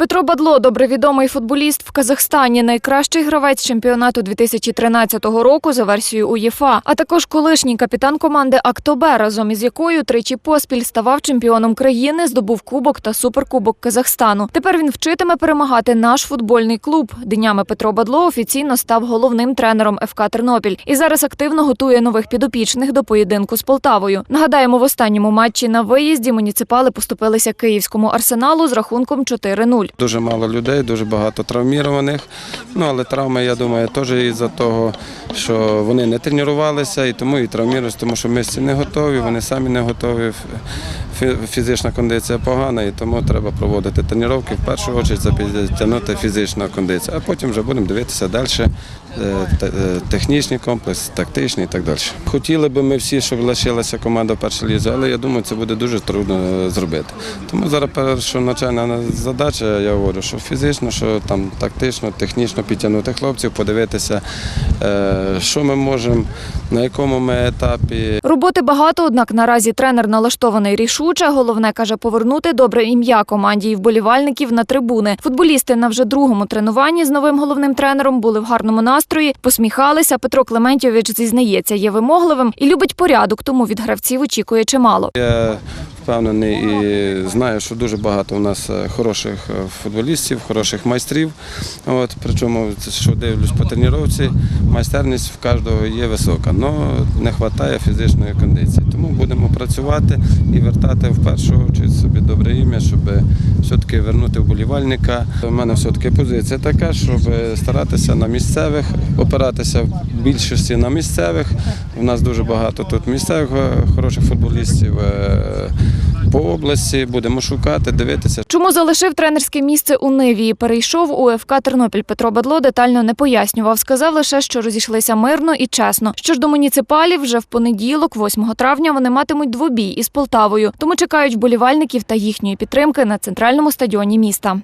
Петро Бадло, добре відомий футболіст в Казахстані, найкращий гравець чемпіонату 2013 року за версією УЄФА, а також колишній капітан команди Актобе, разом із якою тричі поспіль ставав чемпіоном країни, здобув кубок та суперкубок Казахстану. Тепер він вчитиме перемагати наш футбольний клуб. Днями Петро Бадло офіційно став головним тренером ФК Тернопіль і зараз активно готує нових підопічних до поєдинку з Полтавою. Нагадаємо, в останньому матчі на виїзді муніципали поступилися київському арсеналу з рахунком 4-0. Дуже мало людей, дуже багато травмірованих. Ну але травми, я думаю, теж із-за того, що вони не тренувалися і тому і травмірувалися, тому що мишці не готові, вони самі не готові. Фі- Фізична кондиція погана, і тому треба проводити тренування. В першу чергу це підтягнути фізичну кондицію, а потім вже будемо дивитися далі е, е, технічний комплекс, тактичний і так далі. Хотіли би ми всі, щоб лишилася команда в першій лізі, але я думаю, це буде дуже трудно е, зробити. Тому зараз першоначальна задача, я говорю, що фізично, що там тактично, технічно підтягнути хлопців, подивитися, що ми можемо, на якому ми етапі. Роботи багато, однак наразі тренер налаштований рішуче. Головне каже повернути добре ім'я команді і вболівальників на трибуни. Футболісти на вже другому тренуванні з новим головним тренером були в гарному настрої, посміхалися. Петро Клементьович зізнається, є вимогливим і любить порядок, тому від гравців очікує чимало. Я впевнений і знаю, що дуже багато у нас е, хороших е, футболістів, хороших майстрів. От, причому, що дивлюсь по тренувці, майстерність в кожного є висока, але не вистачає фізичної кондиції. Тому будемо працювати і вертати в першу чергу собі добре ім'я, щоб все-таки вернути вболівальника. У мене все-таки позиція така, щоб старатися на місцевих, опиратися в більшості на місцевих. У нас дуже багато тут місцевих е, хороших футболістів е, по області. Будемо шукати, дивитися. Чому залишив тренерське місце у Ниві і перейшов у ФК Тернопіль Петро Бадло детально не пояснював. Сказав лише, що розійшлися мирно і чесно. Що ж до муніципалів, вже в понеділок, 8 травня, вони матимуть двобій із Полтавою, тому чекають вболівальників та їхньої підтримки на центральному стадіоні міста.